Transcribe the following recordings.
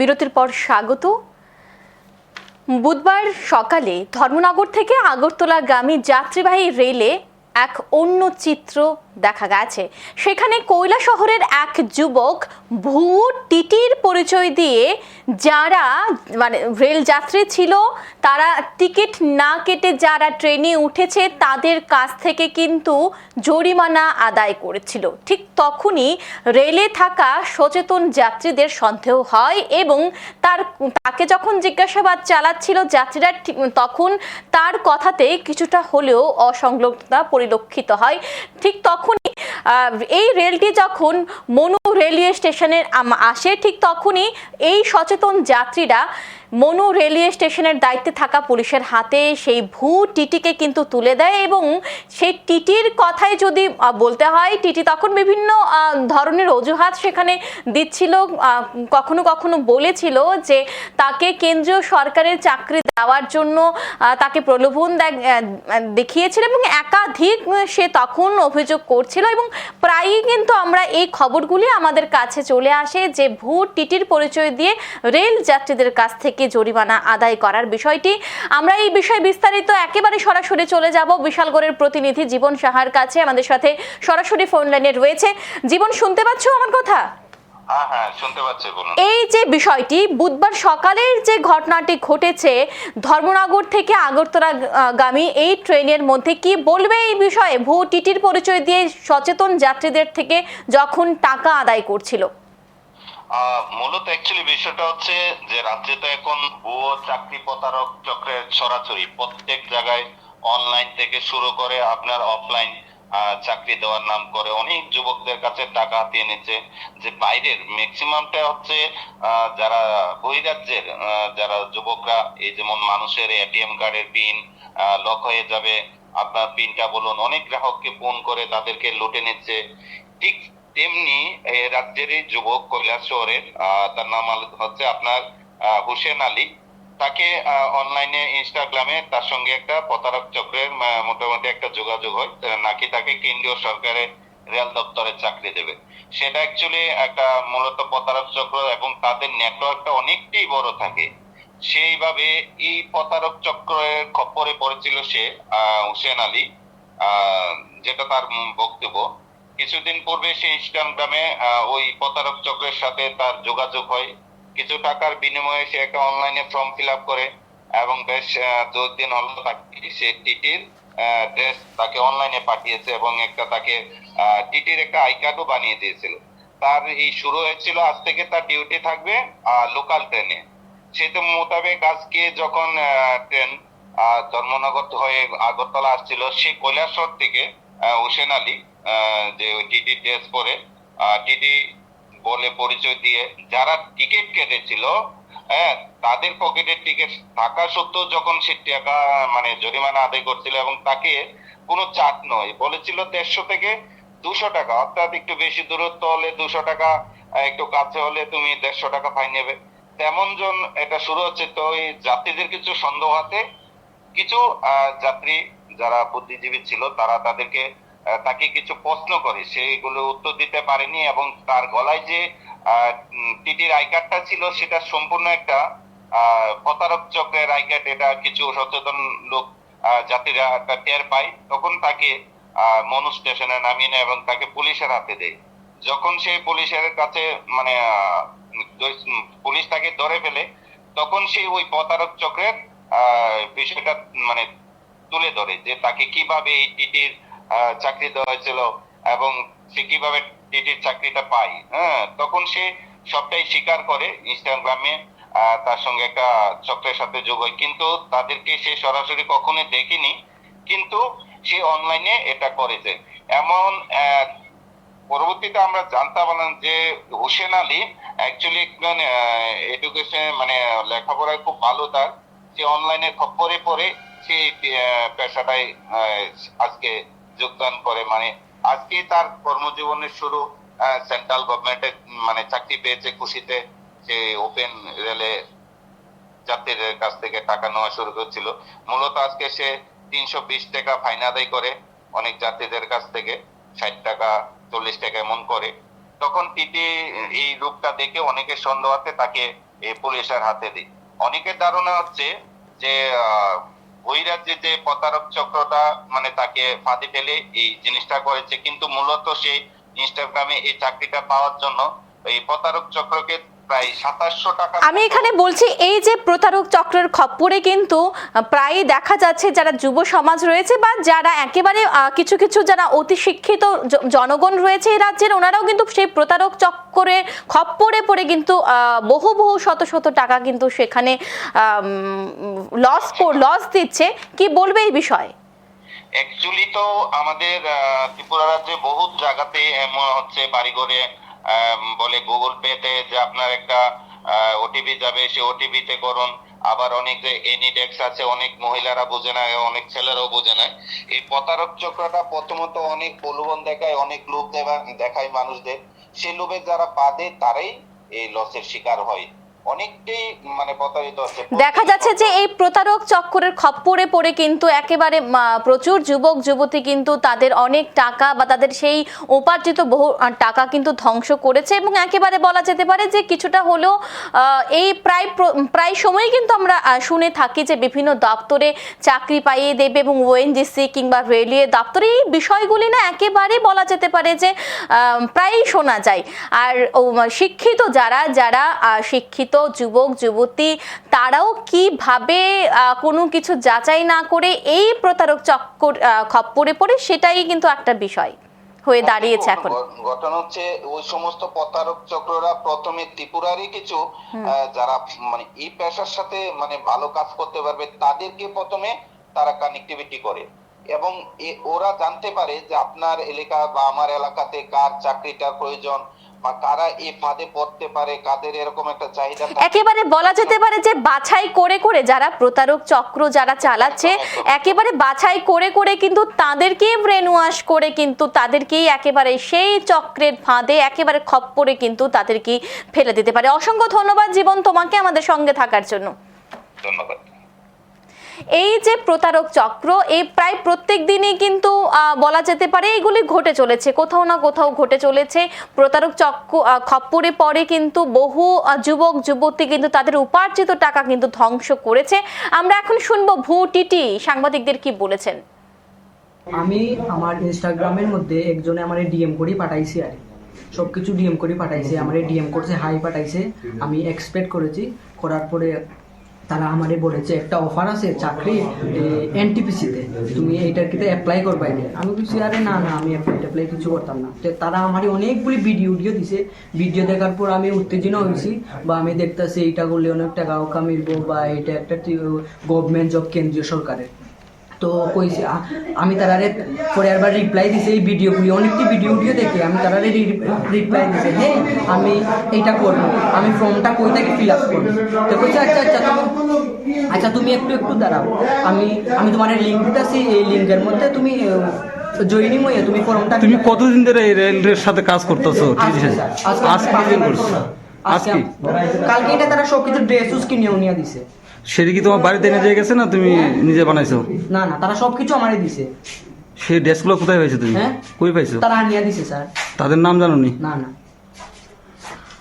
বিরতির পর স্বাগত। বুধবার সকালে ধর্মনগর থেকে আগরতলাগামী যাত্রীবাহী রেলে এক অন্য চিত্র দেখা গেছে। সেখানে কৈলা শহরের এক যুবক ভুয়ো টিটির পরিচয় দিয়ে যারা মানে রেল যাত্রী ছিল, তারা টিকিট না কেটে যারা ট্রেনে উঠেছে, তাদের কাছ থেকে কিন্তু জরিমানা আদায় করেছিল। ঠিক তখনই রেলে থাকা সচেতন যাত্রীদের সন্দেহ হয় এবং তার, তাকে যখন জিজ্ঞাসাবাদ চালাচ্ছিল যাত্রীরা তখন তার কথাতে কিছুটা হলেও অসংলগ্নতা পরিলক্ষিত হয়। ঠিক তখনই এই রেলটি যখন মনু রেলওয়ে স্টেশনের আসে ঠিক তখনই এই সচেতন যাত্রীরা মনু রেলওয়ে স্টেশনের দায়িত্বে থাকা পুলিশের হাতে সেই ভূ টিটিকে কিন্তু তুলে দেয় এবং সেই টিটির কথাই যদি বলতে হয়, টিটি তখন বিভিন্ন ধরনের অজুহাত সেখানে দিচ্ছিল কখনো কখনো বলেছিল যে তাকে কেন্দ্রীয় সরকারের চাকরি দেওয়ার জন্য তাকে প্রলোভন দেখ- দেখিয়েছিল এবং একাধিক সে তখন অভিযোগ করছিল এবং প্রায়ই কিন্তু আমরা এই খবরগুলি আমাদের কাছে চলে আসে যে ভূ টিটির পরিচয় দিয়ে রেল যাত্রীদের কাছ থেকে জরিমানা আদায় করার বিষয়টি। আমরা এই বিষয়ে বিস্তারিত একেবারে সরাসরি চলে যাব বিশালগড়ের প্রতিনিধি জীবন সাহার কাছে। আমাদের সাথে সরাসরি ফোন লাইনে রয়েছে। জীবন শুনতে পাচ্ছ আমার কথা? হ্যাঁ হ্যাঁ এই যে বিষয়টি বুধবার সকালের যে ঘটনাটি ঘটেছে ধর্মনগর থেকে আগরতলা গামী এই ট্রেনের মধ্যে কি বলবে এই বিষয়ে? ভূ টিটির পরিচয় দিয়ে সচেতন যাত্রীদের থেকে যখন টাকা আদায় করছিল। মূলত অ্যাকচুয়ালি বিষয়টা হচ্ছে যে রাজ্যে তো এখন ভুয়ো চাকরি প্রতারক চক্রের ছড়াছড়ি। প্রত্যেক জায়গায় অনলাইন থেকে শুরু করে আপনার অফলাইন চাকরি দেওয়ার নাম করে। অনেক যুবকদের কাছে টাকা হাতিয়ে নিচ্ছে। যে বাইরের ম্যাক্সিমামটা হচ্ছে যারা বহিরাজ্যের যারা যুবকরা, এই যেমন মানুষের এটিএম কার্ডের পিন লক হয়ে যাবে। আপনার পিনটা বলুন, অনেক গ্রাহককে ফোন করে তাদেরকে লুটে নিচ্ছে। ঠিক তেমনি রাজ্যেরই যুবক কৈলাস শহরের তার নাম হচ্ছে আপনার হুসেন আলী। তাকে অনলাইনে ইনস্টাগ্রামে তার সঙ্গে একটা প্রতারক চক্রের মোটামুটি একটা যোগাযোগ হয়। নাকি তাকে কেন্দ্রীয় সরকারের রেল দপ্তরে চাকরি দেবে। সেটা অ্যাকচুয়ালি একটা মূলত প্রতারক চক্র এবং তাদের নেটওয়ার্কটা অনেকটাই বড় থাকে। সেইভাবে এই প্রতারক চক্রের খপ্পরে পড়েছিল সে হুসেন আলী যেটা তার বক্তব্য। কিছুদিন পূর্বে সে ইনস্টাগ্রামে ওই প্রতারক চক্রের সাথে তার যোগাযোগ হয়। কিছু টাকার বিনিময়ে সে একটা অনলাইনে ফর্ম ফিল আপ করে এবং বেশ আহ, দু দিন হলো তাকে সে টিটির ড্রেস তাকে অনলাইনে পাঠিয়েছে এবং একটা তাকে টিটির একটা আই কার্ডও বানিয়ে দিয়েছিল। তার এই শুরু হয়েছিল আজ থেকে তার ডিউটি থাকবে লোকাল ট্রেনে সেটা মোতাবেক আজকে যখন ট্রেন ধর্মনগর হয়ে আগরতলা আসছিল সে কৈলাসহর থেকে হোসেন আলী যে টিটি ড্রেস পরে টিটি বলে পরিচয় দিয়ে যারা টিকিট কেটেছিল হ্যাঁ তাদের পকেটের টিকিট থাকা সত্ত্বেও যখন সে টাকা মানে জরিমানা আদায় করছিল এবং তাকে কোনো চাট নয়, বলেছিল দেড়শো থেকে দুশো টাকা, অর্থাৎ একটু বেশি দূরত্ব হলে দুশো টাকা একটু কাছে হলে তুমি দেড়শো টাকা ফাইন নেবে। তেমন জন এটা শুরু হচ্ছে, তো এই যাত্রীদের কিছু সন্দেহ আছে, কিছু যাত্রী যারা বুদ্ধিজীবী ছিল, তারা তাদেরকে তাকে কিছু প্রশ্ন করে। সেইগুলো উত্তর দিতে পারেনি এবং তার গলায় যে টিটির আই কার্ডটা ছিল, সেটা সম্পূর্ণ একটা প্রতারক চক্রের আই এটা কিছু সচেতন লোক যাত্রীরা টের পায়। তখন তাকে মনু স্টেশনে নামিয়ে নেয় এবং তাকে পুলিশের হাতে দেয়। যখন সে পুলিশের কাছে মানে পুলিশ তাকে ধরে ফেলে, তখন সে ওই প্রতারক চক্রের বিষয়টা মানে তুলে ধরে যে তাকে কীভাবে এই টিটির চাকরি দেওয়া হয়েছিল এবং সে কীভাবে টিটির চাকরিটা পায় হ্যাঁ? তখন সে সবটাই স্বীকার করে ইনস্টাগ্রামে তার সঙ্গে একটা চক্রের সাথে যোগ হয়। কিন্তু তাদেরকে সে সরাসরি কখনো দেখিনি, কিন্তু সে অনলাইনে এটা করেছে। এমন পরবর্তীতে আমরা জানতে পারলাম যে হোসেন আলী অ্যাকচুয়ালি একজন এডুকেশন মানে লেখাপড়ায় খুব ভালো তার। সে অনলাইনে খপ্পরে পড়ে সে আহ, পেশাটায় আহ, আজকে যোগদান করে মানে আজকে তার কর্মজীবনের শুরু সেন্ট্রাল গভর্নমেন্টের মানে চাকরি পেয়েছে খুশিতে সে ওপেন রেলে যাত্রীদের কাছ থেকে টাকা নেওয়া শুরু করছিল। মূলত আজকে সে তিনশো বিশ টাকা ফাইন আদায় করে অনেক যাত্রীদের কাছ থেকে ষাট টাকা চল্লিশ টাকা এমন করে। তখন টিটি এই রূপটা দেখে অনেকে সন্দেহ আছে তাকে পুলিশের হাতে দিই। অনেকের ধারণা হচ্ছে যে ওই যে প্রতারক চক্রটা মানে তাকে ফাঁদে ফেলে এই জিনিসটা করেছে। কিন্তু মূলত সে ইনস্টাগ্রামে এই চাকরিটা পাওয়ার জন্য এই প্রতারক চক্রকে প্রায় সাতাশশো টাকা আমি এখানে বলছি এই যে প্রতারক চক্রের খপ্পরে কিন্তু প্রায় দেখা যাচ্ছে যারা যুব সমাজ রয়েছে বা যারা একেবারে কিছু কিছু যারা অতি শিক্ষিত জনগণ রয়েছে এই রাজ্যের ওনারাও কিন্তু সেই প্রতারক চক্রে খপ্পরে পড়ে কিন্তু বহু বহু শত শত টাকা কিন্তু সেখানে লস লস দিচ্ছে। কি বলবে এই বিষয়ে? অ্যাকচুয়ালি তো আমাদের ত্রিপুরা রাজ্যে বহুত জায়গাতে এমন হচ্ছে বাড়িঘরে বলে গুগল পেতে যে আপনার একটা ওটিপি যাবে, সে ওটিপি তে করুন। আবার অনেক যে এনিডেক্স আছে, অনেক মহিলারা বোঝে না, অনেক ছেলেরাও বোঝে না। এই প্রতারক চক্রটা প্রথমত অনেক প্রলোভন দেখায়, অনেক লোভ দেখায় মানুষদের। সে লোভে যারা পা দেয় তারাই এই লসের শিকার হয়। অনেকটাই মানে প্রতারিত হচ্ছে। দেখা যাচ্ছে যে এই প্রতারক চক্করের খপ্পরে পড়ে কিন্তু একেবারে প্রচুর যুবক, যুবতী কিন্তু তাদের অনেক টাকা বা তাদের সেই উপার্জিত বহু টাকা কিন্তু ধ্বংস করেছে এবং একেবারে বলা যেতে পারে যে কিছুটা হলেও এই প্রায় প্রায় সময়ই কিন্তু আমরা শুনে থাকি যে বিভিন্ন দপ্তরে চাকরি পাইয়ে দেবে এবং ওএনজিসি কিংবা রেলওয়ে দপ্তরে এই বিষয়গুলি না একেবারে বলা যেতে পারে যে প্রায়ই শোনা যায়। আর শিক্ষিত যারা যারা শিক্ষিত যুবক যুবতী তারাও কীভাবে কোনো কিছু যাচাই না করে এই প্রতারক চক্কর খপ্পরে পড়ে সেটাই কিন্তু একটা বিষয় হয়ে দাঁড়িয়েছে এখন। ঘটনা হচ্ছে ওই সমস্ত প্রতারক চক্ররা প্রথমে ত্রিপুরারই কিছু যারা মানে এই পেশার সাথে মানে ভালো কাজ করতে পারবে তাদেরকে প্রথমে তারা কানেক্টিভিটি করে। এবং ওরা জানতে পারে যে আপনার এলাকা বা আমার এলাকাতে কার চাকরিটার প্রয়োজন কারা এই ফাঁদে পড়তে পারে কাদের এরকম একটা চাহিদা একেবারে বলা যেতে পারে যে বাছাই করে করে যারা প্রতারক চক্র যারা চালাচ্ছে একেবারে বাছাই করে করে কিন্তু তাদেরকেই ব্রেন ওয়াশ করে কিন্তু তাদেরকেই একেবারে সেই চক্রের ফাঁদে একেবারে খপ্পরে কিন্তু তাদেরকেই ফেলে দিতে পারে। অসংখ্য ধন্যবাদ জীবন তোমাকে আমাদের সঙ্গে থাকার জন্য। ধন্যবাদ। এই যে প্রতারক চক্র, এই প্রায় প্রত্যেক দিনই কিন্তু বলা যেতে পারে এগুলি ঘটে চলেছে। কোথাও না কোথাও ঘটে চলেছে। প্রতারক চক্র খপ্পরে পরে কিন্তু বহু যুবক, যুবতী কিন্তু তাদের উপার্জিত টাকা কিন্তু ধ্বংস করেছে। আমরা এখন শুনব ভু টিটি, সাংবাদিকদের কি বলেছেন। আমি আমার ইনস্টাগ্রামের মধ্যে একজনে আমার ডিএম করে, পাঠাইছি আর সব কিছু ডিএম করে, পাঠাইছে, আমার ডিএম করছে হাই পাঠাইছে। আমি এক্সপেক্ট করেছি, করার পরে তারা আমারে বলেছে, একটা অফার আছে চাকরি এনটিপিসিতে তুমি এইটার কিন্তু অ্যাপ্লাই করবাই না আমি কিছু আরে না না, আমি অ্যাপ্লাই ট্যাপ্লাই কিছু করতাম না। তো তারা আমারে অনেকগুলি ভিডিও ভিডিও দিছে। ভিডিও দেখার পর আমি উত্তেজনা হয়েছি বা আমি দেখতেছি এইটা করলে অনেক টাকাও কামিব বা এটা একটা গভর্নমেন্ট জব কেন্দ্রীয় সরকারের। তো কইছে আমি তারারে পরে একবার রিপ্লাই দিছে এই ভিডিওগুলি অনেকটি ভিডিও ভিডিও দেখে আমি তারারে রিপ্লাই দিছে হ্যাঁ আমি এইটা করব। আমি ফর্মটা কই থেকে ফিল আপ করব? তো কইছে আচ্ছা আচ্ছা তুমি আচ্ছা তুমি একটু একটু দাঁড়াও। আমি আমি তোমার লিঙ্ক দিতেছি এই লিঙ্কের মধ্যে তুমি জয়েনিং হয়ে তুমি ফর্মটা তুমি কতদিন ধরে এই রেলের সাথে কাজ করতেছো? আজকে স্যার, আজকে আজকে কালকে এটা তারা সব কিছু ড্রেস উস কিনেও নিয়ে দিছে। সেটা কি তোমার বাড়িতে এনে দিয়ে গেছে না তুমি নিজে বানাইছো? না না তারা সবকিছু আমারই দিছে। সেই ড্রেসগুলো কোথায় পাইছো তুমি? হ্যাঁ? কই পাইছো? তারা নিয়ে দিছে স্যার। তাদের নাম জানো নি না। না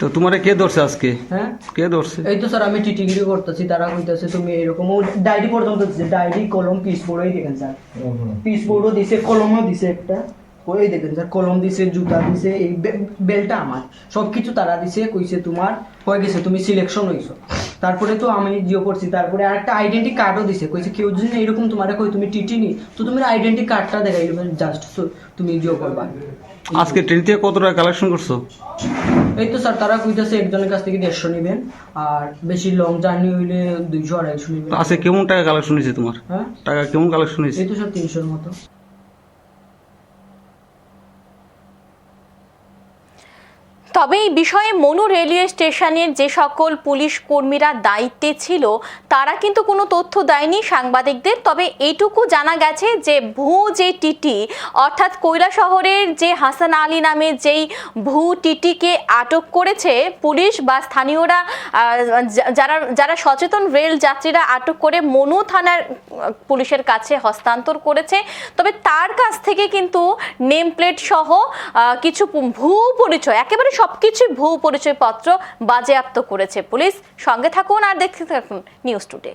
তো তোমারে কে ধরছে আজকে? হ্যাঁ? কে ধরছে? এই তো স্যার আমি টিটিগিরি করতেছি তারা কইতাছে তুমি এরকম ডায়েরি পর্যন্ত দিছে ডায়েরি কলম পিস বোর্ডই দেখেন স্যার। পিস বোর্ডও দিছে কলমও দিছে একটা। ওই দেখেন স্যার কলম দিছে জুতা দিছে এই বেলটা আমার। সব কিছু তারা দিছে কইছে তোমার হয়ে গেছে তুমি সিলেকশন হইছো। তারপরে তো আমি জিও করছি তারপরে আরেকটা আইডেন্টি কার্ডও দিছে কইছে কেউ যদি এরকম তোমার কই তুমি টিটি নি তো তুমি আইডেন্টি কার্ডটা দেখাই জাস্ট তুমি জিও করবা। আজকে ট্রেন থেকে কত টাকা কালেকশন করছ? এই তো স্যার তারা কইতাছে একজনের কাছ থেকে দেড়শো নেবেন আর বেশি লং জার্নি হইলে দুইশো আড়াইশো নেবেন। আজকে কেমন টাকা কালেকশন হয়েছে তোমার? হ্যাঁ? টাকা কেমন কালেকশন হয়েছে এই তো স্যার তিনশোর মতো। তবে এই বিষয়ে মনু রেলওয়ে স্টেশনের যে সকল পুলিশ কর্মীরা দায়িত্বে ছিল, তারা কিন্তু কোনো তথ্য দেয়নি সাংবাদিকদের। তবে এইটুকু জানা গেছে যে ভূ যে টিটি, অর্থাৎ কৈলা শহরের যে হাসান আলী নামে যেই ভূ টিটিকে আটক করেছে, পুলিশ বা স্থানীয়রা যারা যারা সচেতন রেল যাত্রীরা আটক করে মনু থানার পুলিশের কাছে হস্তান্তর করেছে। তবে তার কাছ থেকে কিন্তু নেম প্লেট সহ কিছু ভূ পরিচয়, একেবারে সব সবকিছু ভুয়ো পরিচয়পত্র বাজেয়াপ্ত করেছে পুলিশ। সঙ্গে থাকুন আর দেখতে থাকুন নিউজ টুডে